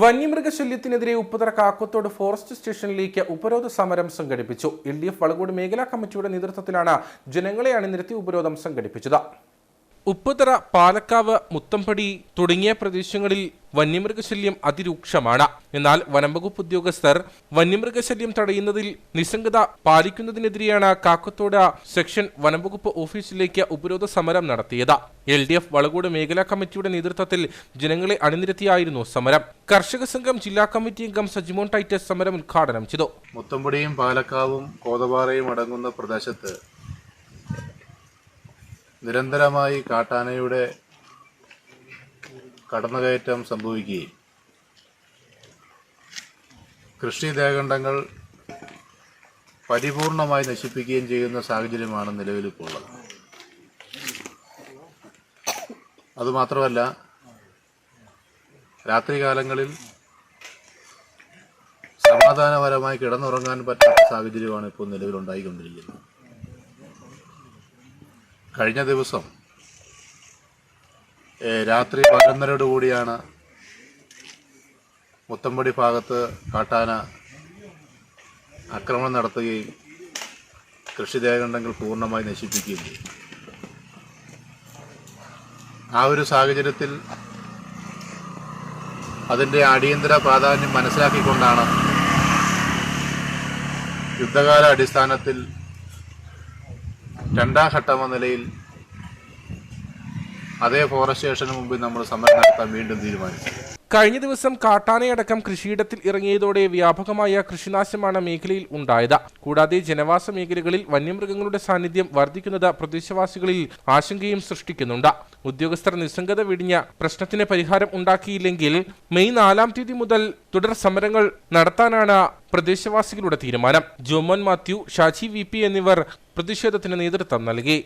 വന്യമൃഗശല്യത്തിനെതിരെ Upputhara Kakkathode forest സ്റ്റേഷനിലേക്ക് ഉപരോധ സമരം സംഘടിപ്പിച്ചു. എൽ ഡി എഫ് വളകോട് മേഖലാ കമ്മിറ്റിയുടെ നേതൃത്വത്തിലാണ് ജനങ്ങളെ അണിനിരത്തി ഉപരോധം സംഘടിപ്പിച്ചത്. ഉപ്പുതറ പാലക്കാവ് മുത്തമ്പടി തുടങ്ങിയ പ്രദേശങ്ങളിൽ വന്യമൃഗശല്യം അതിരൂക്ഷമാണ്. എന്നാൽ വനംവകുപ്പ് ഉദ്യോഗസ്ഥർ വന്യമൃഗശല്യം തടയുന്നതിൽ നിസ്സംഗത പാലിക്കുന്നതിനെതിരെയാണ് കാക്കത്തോട് സെക്ഷൻ വനംവകുപ്പ് ഓഫീസിലേക്ക് ഉപരോധ സമരം നടത്തിയത്. എൽ ഡി എഫ് വളകോട് മേഖലാ കമ്മിറ്റിയുടെ നേതൃത്വത്തിൽ ജനങ്ങളെ അണിനിരത്തിയായിരുന്നു സമരം. കർഷക സംഘം ജില്ലാ കമ്മിറ്റി അംഗം സജിമോൻ ടൈറ്റസ് സമരം ഉദ്ഘാടനം ചെയ്തു. മുത്തമ്പടിയും പാലക്കാവും കോതപാറയും അടങ്ങുന്ന പ്രദേശത്ത് നിരന്തരമായി കാട്ടാനയുടെ കടന്നുകയറ്റം സംഭവിക്കുകയും കൃഷി ദേഖണ്ഡങ്ങൾ പരിപൂർണമായി നശിപ്പിക്കുകയും ചെയ്യുന്ന സാഹചര്യമാണ് നിലവിലിപ്പോൾ ഉള്ളത് അതുമാത്രമല്ല രാത്രികാലങ്ങളിൽ സമാധാനപരമായി കിടന്നുറങ്ങാൻ പറ്റാത്ത സാഹചര്യമാണ് ഇപ്പോൾ നിലവിലുണ്ടായിക്കൊണ്ടിരിക്കുന്നത്. കഴിഞ്ഞ ദിവസം രാത്രി പതിനൊന്നരയോട് കൂടിയാണ് മുത്തമ്പടി ഭാഗത്ത് കാട്ടാന ആക്രമണം നടത്തുകയും കൃഷിദേഹണ്ഡങ്ങൾ പൂർണമായി നശിപ്പിക്കുകയും ആ ഒരു സാഹചര്യത്തിൽ അതിന്റെ അടിയന്തര പ്രാധാന്യം മനസ്സിലാക്കിക്കൊണ്ടാണ് യുദ്ധകാല അടിസ്ഥാനത്തിൽ രണ്ടാം ഘട്ടമെന്ന നിലയിൽ അതേ ഫോറസ്റ്റ് സ്റ്റേഷന് മുമ്പിൽ നമ്മൾ സമരം നടത്താൻ വീണ്ടും തീരുമാനിച്ചു. കഴിഞ്ഞ ദിവസം കാട്ടാനയടക്കം കൃഷിയിടത്തിൽ ഇറങ്ങിയതോടെ വ്യാപകമായ കൃഷിനാശമാണ് മേഖലയിൽ ഉണ്ടായത്. കൂടാതെ ജനവാസ മേഖലകളിൽ വന്യമൃഗങ്ങളുടെ സാന്നിധ്യം വർദ്ധിക്കുന്നത് പ്രദേശവാസികളിൽ ആശങ്കയും സൃഷ്ടിക്കുന്നുണ്ട്. ഉദ്യോഗസ്ഥർ നിസ്സംഗത വിടിഞ്ഞ പ്രശ്നത്തിന് പരിഹാരം ഉണ്ടാക്കിയില്ലെങ്കിൽ മെയ് നാലാം തീയതി മുതൽ തുടർ സമരങ്ങൾ നടത്താനാണ് പ്രദേശവാസികളുടെ തീരുമാനം. ജോമോൻ മാത്യു ഷാജി വി എന്നിവർ പ്രതിഷേധത്തിന് നേതൃത്വം നൽകി.